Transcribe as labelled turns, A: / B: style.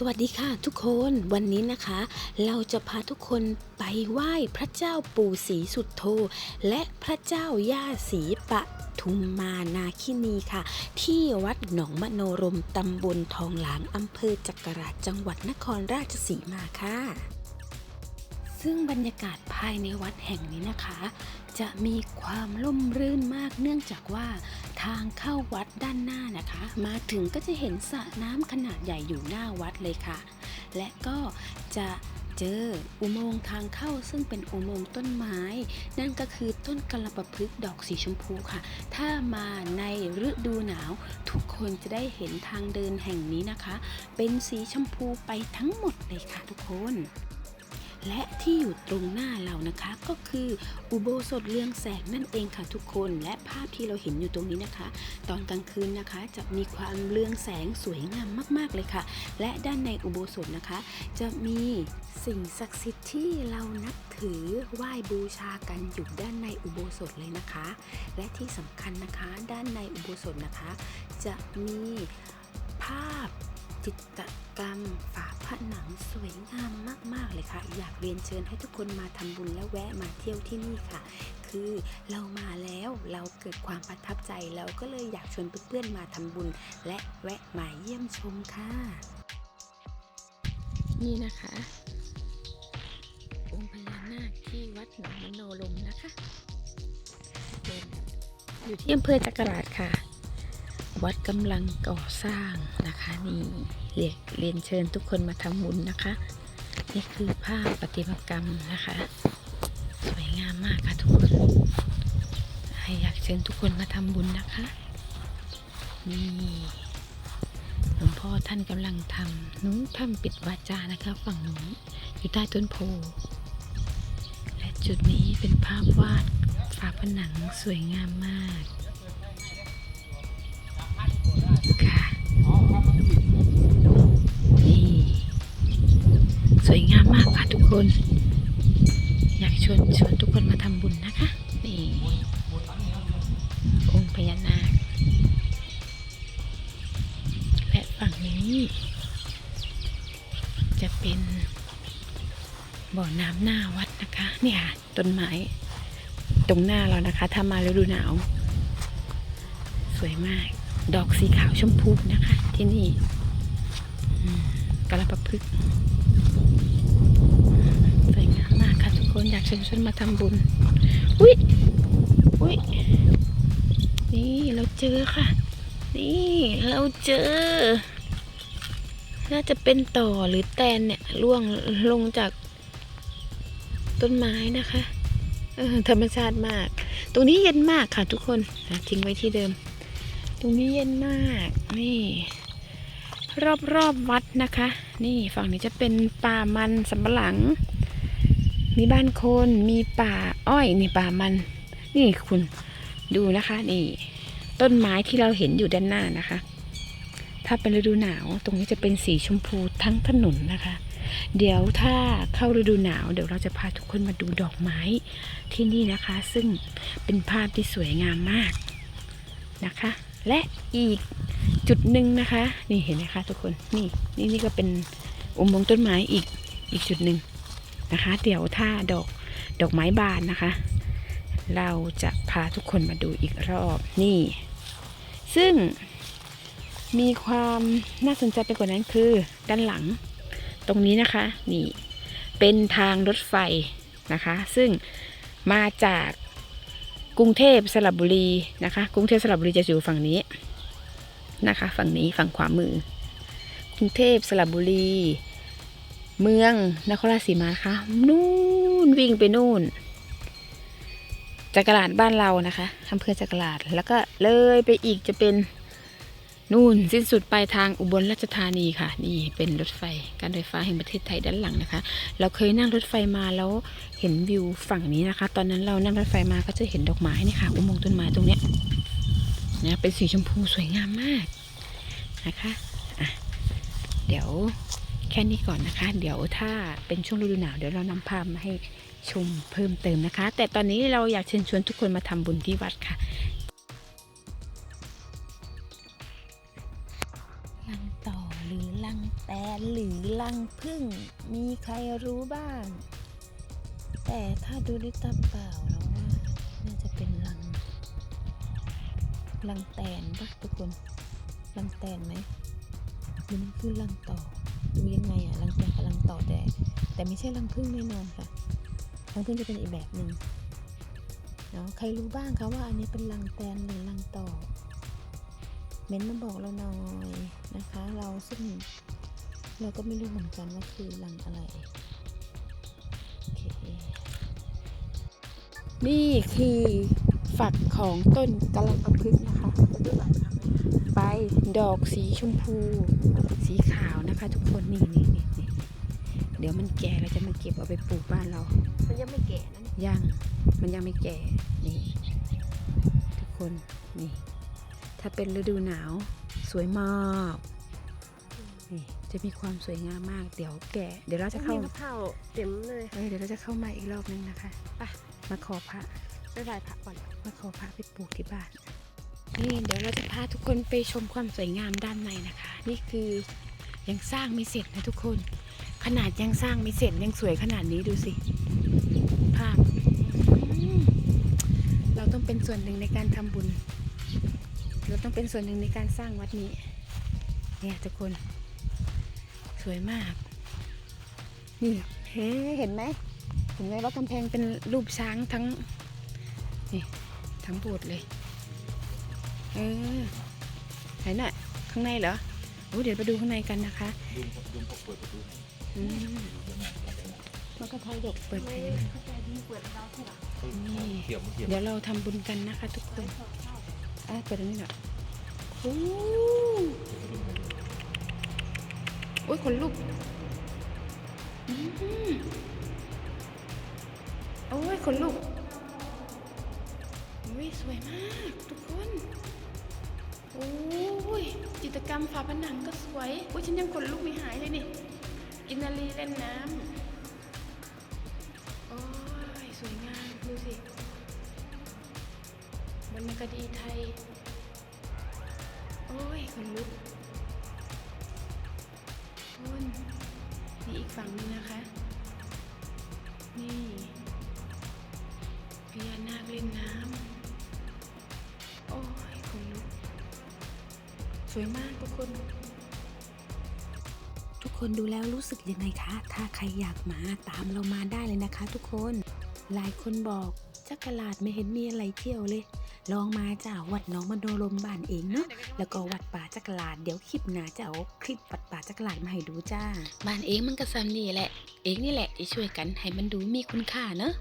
A: สวัสดีค่ะทุกคนวันนี้นะคะ เราจะพาทุกคนไปไหว้พระเจ้าปู่ศรีสุดโธและพระเจ้าย่าศรีปะทุมมานาคินีค่ะ ที่วัดหนองมโนรมตำบลทองหลางอำเภอจักราชจังหวัดนครราชสีมาค่ะ ซึ่งบรรยากาศภายในวัดแห่งนี้นะคะ จะมีความร่มรื่นมากเนื่องจากว่าทางเข้าวัดด้านหน้านะคะ มาถึงก็จะเห็นสระน้ำขนาดใหญ่อยู่หน้าวัดเลยค่ะ และก็จะเจออุโมงค์ทางเข้าซึ่งเป็นอุโมงค์ต้นไม้ นั่นก็คือต้นกระปะพฤกดอกสีชมพูค่ะ ถ้ามาในฤดูหนาว ทุกคนจะได้เห็นทางเดินแห่งนี้นะคะ เป็นสีชมพูไปทั้งหมดเลยค่ะทุกคน และที่อยู่ตรงหน้าเรานะคะก็คืออุโบสถเรืองแสงนั่นเองค่ะทุกคนและภาพที่เราเห็นอยู่ตรงนี้นะคะ ตอนกลางคืนนะคะจะมีความเรืองแสงสวยงามมาก ๆเลยค่ะ และด้านในอุโบสถนะคะ จะมีสิ่งศักดิ์สิทธิ์ที่เรานับถือไหว้บูชากันอยู่ด้านในอุโบสถเลยนะคะ และที่สำคัญนะคะด้านในอุโบสถนะคะ จะมีภาพจิตรกรรมฝา ผนังสวยงามมากๆเลยค่ะ อยากเรียนเชิญให้ทุกคนมาทำบุญและแวะมาเที่ยวที่นี่ค่ะ คือเรามาแล้วเราเกิดความประทับใจเราก็เลยอยากชวนเพื่อนๆมาทำบุญ และแวะมาเยี่ยมชมค่ะ นี่นะคะ องค์พญานาคที่วัดหนองมโนลมนะคะอยู่ที่อำเภอจักราชค่ะ วัดกำลังก่อสร้างนะคะนี่ เรียกเรียนเชิญทุกคนมาทำบุญนะคะ นี่คือภาพประติมากรรมนะคะ สวยงามมากค่ะทุกคนอยากเชิญทุกคนมาทำบุญนะคะนี่หลวงพ่อท่านกำลังทำนู้นถ้ำปิดวาจานะคะ ฝั่งนู้นอยู่ใต้ต้นโพและจุดนี้เป็นภาพวาดฝาผนังสวยงามมากค่ะ วยงามมากค่ะทุกคน อยากชวนชวนทุกคนมาทำบุญนะคะ นี่องค์พญานาคและฝั่งนี้ จะเป็นบ่อน้ำหน้าวัดนะคะเนี่ยค่ะ ต้นไม้ตรงหน้าเรานะคะ ถ้ามาฤดูหนาว สวยมาก ดอกสีขาวชมพูนะคะ ที่นี่กระประพฤกษ์ สวยงามมากค่ะทุกคนอยากเชิญชวนมาทำบุญ อุ้ยอุ้ยนี่เราเจอค่ะ นี่เราเจอ น่าจะเป็นต่อหรือแตนเนี่ยร่วงลงจากต้นไม้นะคะออธรรมชาติมาก ตรงนี้เย็นมากค่ะทุกคนทิ้งไว้ที่เดิม ตรงนี้เย็นมาก นี่ รอบรอบๆวัดนะคะ นี่ฝั่งนี้จะเป็นป่ามันสำปะหลัง มีบ้านคนมีป่าอ้อยนี่ป่ามัน นี่คุณดูนะคะ นี่ ต้นไม้ที่เราเห็นอยู่ด้านหน้านะคะ ถ้าเป็นฤดูหนาวตรงนี้จะเป็นสีชมพูทั้งถนนนะคะ เดี๋ยวถ้าเข้าฤดูหนาว เดี๋ยวเราจะพาทุกคนมาดูดอกไม้ที่นี่นะคะ ซึ่งเป็นภาพที่สวยงามมากนะคะ และอีกจุดหนึ่งนะคะ นี่เห็นไหมคะทุกคนนี่นี่นี่ก็เป็นอุโมงค์ต้นไม้อีกอีกจุดหนึ่งนะคะ เดี๋ยวถ้าดอกดอกไม้บานนะคะ เราจะพาทุกคนมาดูอีกรอบนี่ ซึ่งมีความน่าสนใจไปกว่านั้นคือด้านหลังตรงนี้นะคะนี่เป็นทางรถไฟนะคะ ซึ่งมาจาก กรุงเทพสระบุรีนะคะ กรุงเทพสระบุรีจะอยู่ฝั่งนี้นะคะ ฝั่งนี้ฝั่งขวามือ กรุงเทพสระบุรี เมืองนครราชสีมานะคะนู่นวิ่งไปนู่นจักรลาดบ้านเรานะคะอำเภอจักรลาดแล้วก็เลยไปอีกจะเป็น นู่นสิ้นสุดปลายทางอุบลราชธานีค่ะ นี่เป็นรถไฟการไฟฟ้าแห่งประเทศไทยด้านหลังนะคะ เราเคยนั่งรถไฟมาแล้วเห็นวิวฝั่งนี้นะคะ ตอนนั้นเรานั่งรถไฟมาก็จะเห็นดอกไม้นี่ค่ะ อุโมงค์ต้นไม้ตรงเนี้ยนะเป็นสีชมพูสวยงามมากนะคะะเดี๋ยวแค่นี้ก่อนนะคะ เดี๋ยวถ้าเป็นช่วงฤดูหนาวเดี๋ยวเรานำภาพมาให้ชมเพิ่มเติมนะคะ แต่ตอนนี้เราอยากเชิญชวนทุกคนมาทำบุญที่วัดค่ะ หรือลังแตนหรือลังพึ่งมีใครรู้บ้าง แต่ถ้าดูด้วยตาเปล่าแล้วว่าน่าจะเป็นลังลังแตนปะทุกคนลังแตนไหมหรือมันคือลังต่อดูยังไงอะลังแตนกับลังต่อแต่ แต่ไม่ใช่ลังพึ่งแน่นอนค่ะลังพึ่งจะเป็นอีกแบบหนึ่งเนาะใครรู้บ้างคะว่าอันนี้เป็นลังแตนหรือลังต่อเม้นต์มาบอกเราหน่อยนะคะ เราซึ่ง เราก็ไม่รู้เหมือนกันว่าคือลังอะไร นี่คือฝักของต้นกะหล่ำปะพึกษ์นะคะใบดอกสีชมพู สีขาวนะคะ ทุกคนนี่นี่นี่เดี๋ยวมันแก่เราจะมาเก็บเอาไปปลูกบ้านเรา
B: มันยังไม่แก่นะยั
A: งมันยังไม่แก่นี่ทุกคนนี่ ถ้าเป็นฤดูหนาวสวยมากนี่จะมีความสวยงามมากเดี๋ยวแก่เดี๋ยวเราจะเข้า
B: มีมะพร้าวเต็มเลย
A: เอ้ยเดี๋ยวเราจะเข้ามาอีกรอบนึงนะคะไปมาขอพระ
B: ไปไหว้พระก่อน
A: มาขอพระไปปลูกที่บ้านนี่เดี๋ยวเราจะพาทุกคนไปชมความสวยงามด้านในนะคะ นี่คือยังสร้างไม่เสร็จนะทุกคน ขนาดยังสร้างไม่เสร็จยังสวยขนาดนี้ดูสิภาพอืมเราต้องเป็นส่วนหนึ่งในการทำบุญ เราต้องเป็นส่วนหนึ่งในการสร้างวัดนี้ เนี่ยทุกคนส วยมาก นี่เฮ้เห็นไหมเห็นไหมว่ากำแพงเป็นรูปช้างทั้งนี่ทั้งโบสถ์เลยเออไหนน่ะข้างในเหรอโอ้เดี๋ยวไปดูข้างในกันนะคะ
C: ลุงลุงเขาเปิดประตูให้
A: อืมมันก็ทายกเปิด
B: ไม่
A: ให้
B: เข้าใจดีเปิดเราเถอะ
C: เขาเกี่ยวไม่เกี่ยว
A: เดี๋ยวเราทำบุญกันนะคะ ทุกคนอะเปิดตรงนี้หน่อยโอ้ โอ้ยขนลุกโอ้ยขนลุกโอ้ยสวยมากทุกคน โอ้ยจิตรกรรมฝาผนังก็สวย โอ้ยฉันยังขนลุกไม่หายเลยนี่ กินนารีเล่นน้ำ โอ้ยสวยงามดูสิวรรณคดีไทย โอ้ยขนลุก อีกฝั่งนึงนะคะ นี่พญานาคเล่นน้ำโอ้ยขนลุกสวยมากทุกคน ทุกคนดูแล้วรู้สึกยังไงคะ ถ้าใครอยากมาตามเรามาได้เลยนะคะ ทุกคน หลายคนบอกจักรลาดไม่เห็นมีอะไรเที่ยวเลย ลองมาจ้าวัดน้องมโนรมบ้านเองเนาะแล้วก็วัดป่าจักรลาดเดี๋ยวคลิปหน้าจะเอาคลิปวัดป่าจักรลาดมาให้ดูจ้าบ้านเองมันก็ซ้ำนี่แหละ เองนี่แหละที่ช่วยกันให้มันดูมีคุณค่าเนาะ